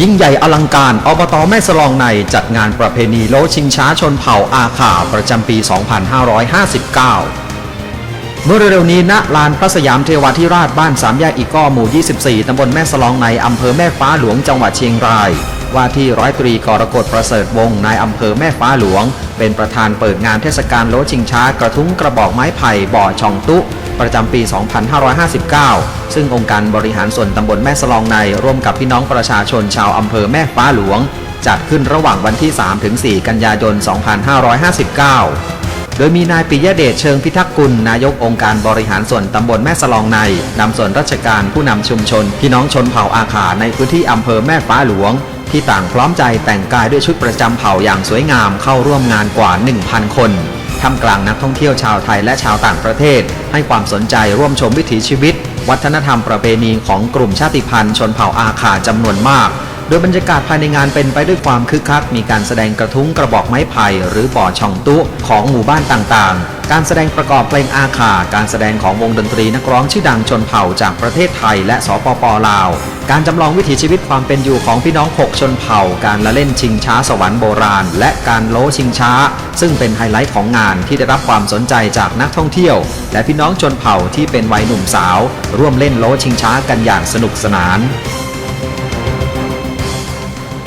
ยิ่งใหญ่อลังการอบตแม่สลองในจัดงานประเพณีโลชิงช้าชนเผ่าอาขาประจำปี 2559 เมื่อเร็วๆนี้ณลานพระสยามเทวาธิราชบ้านสามแยกอีก้อหมู่ 24 ตำบลแม่สลองในอำเภอแม่ฟ้าหลวงจังหวัดเชียงราย ว่าที่ร้อยตรีกรกฎประเสริฐวงศ์นายอำเภอแม่ฟ้าหลวง เป็นประธานเปิดงานเทศกาลโลชิงช้ากระทุ้งกระบอกไม้ไผ่บ่อช่องตุ ประจำปี 2559 ซึ่งองค์การบริหารส่วนตำบลแม่สลองในร่วมกับพี่น้องประชาชนชาวอำเภอแม่ฟ้าหลวง จัดขึ้นระหว่างวันที่ 3-4 กันยายน 2559 ดยมีนายปิยเดชเชิงพิทักษ์กุล นายกองค์การบริหารส่วนตำบลแม่สลองในนำส่วนราชการผู้นำชุมชน พี่น้องชนเผ่าอาขาในพื้นที่อำเภอแม่ฟ้าหลวง ที่ต่างพร้อมใจแต่งกายด้วยชุดประจำเผ่าอย่างสวยงามเข้าร่วมงานกว่า 1,000 คนท่ามกลางนักท่องเที่ยวชาวไทยและชาวต่างประเทศ ให้ความสนใจร่วมชมวิถีชีวิต วัฒนธรรมประเพณีของกลุ่มชาติพันธุ์ชนเผ่าอาขาจำนวนมาก โดยบรรยากาศภายในงานเป็นไปด้วยความคึกคัก มีการแสดงกระทุ้งกระบอกไม้ไผ่หรือบ่อช่องตุของหมู่บ้านต่างๆ การแสดงประกอบเพลงอาขาการแสดงของวงดนตรีนักร้องชื่อดังชนเผ่าจากประเทศไทยและสปปลาว การจำลองวิถีชีวิตความเป็นอยู่ของพี่น้องหกชนเผ่า การละเล่นชิงช้าสวรรค์โบราณ และการโลชิงช้า ซึ่งเป็นไฮไลท์ของงานที่ได้รับความสนใจจากนักท่องเที่ยว และพี่น้องชนเผ่าที่เป็นวัยหนุ่มสาว ร่วมเล่นโลชิงช้ากันอย่างสนุกสนาน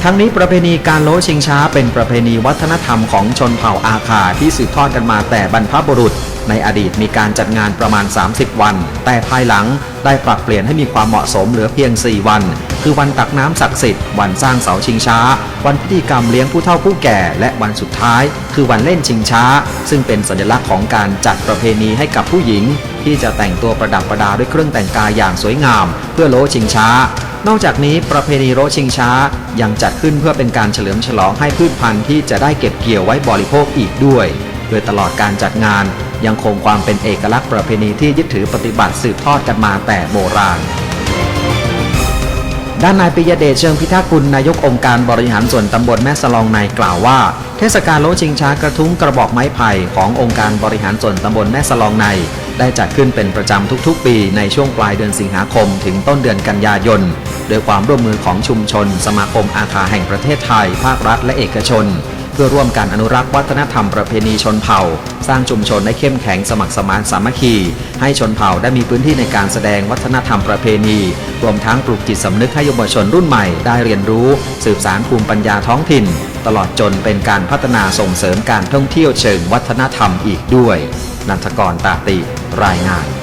ทั้งนี้ประเพณีการโลชิงช้าเป็นประเพณีวัฒนธรรมของชนเผ่าอาคาที่สืบทอดกันมาแต่บรรพบุรุษ ในอดีตมีการจัดงานประมาณ 30 วัน แต่ภายหลังได้ปรับเปลี่ยนให้มีความเหมาะสมเหลือเพียง 4 วัน คือวันตักน้ำศักดิ์สิทธิ์ วันสร้างเสาชิงช้า วันพิธีกรรมเลี้ยงผู้เฒ่าผู้แก่ และวันสุดท้าย คือวันเล่นชิงช้า ซึ่งเป็นสัญลักษณ์ของการจัดประเพณีให้กับผู้หญิง ที่จะแต่งตัวประดับประดาด้วยเครื่องแต่งกายอย่างสวยงาม เพื่อโลชิงช้า นอกจากนี้ประเพณีโรชิงช้ายังจัดขึ้นเพื่อเป็นการเฉลิมฉลองให้พืชพันธุ์ที่จะได้เก็บเกี่ยวไว้บริโภคอีกด้วย โดยตลอดการจัดงานยังคงความเป็นเอกลักษณ์ประเพณีที่ยึดถือปฏิบัติสืบทอดกันมาแต่โบราณ ด้านนายปิยเดชเชิงพิทักษ์กุลนายกองค์การบริหารส่วนตำบลแม่สลองในกล่าวว่า เทศกาลโลชิงช้ากระทุ้งกระบอกไม้ไผ่ขององค์การบริหารส่วนตำบลแม่สลองใน ได้จัดขึ้นเป็นประจำทุกๆ ปีในช่วงปลายเดือนสิงหาคม ถึงต้นเดือนกันยายน โดยความร่วมมือของชุมชน สมาคมอาคาแห่งประเทศไทย ภาครัฐและเอกชน เพื่อร่วมกันอนุรักษ์วัฒนธรรมประเพณีชนเผ่า สร้างชุมชนให้เข้มแข็งสมัครสมานสามัคคี ให้ชนเผ่าได้มีพื้นที่ในการแสดงวัฒนธรรมประเพณี รวมทั้งปลูกจิตสำนึกให้เยาวชนรุ่นใหม่ได้เรียนรู้ สืบสารภูมิปัญญาท้องถิ่น ตลอดจนเป็นการพัฒนาส่งเสริมการท่องเที่ยวเชิงวัฒนธรรมอีกด้วย นันทกรตาติรายงาน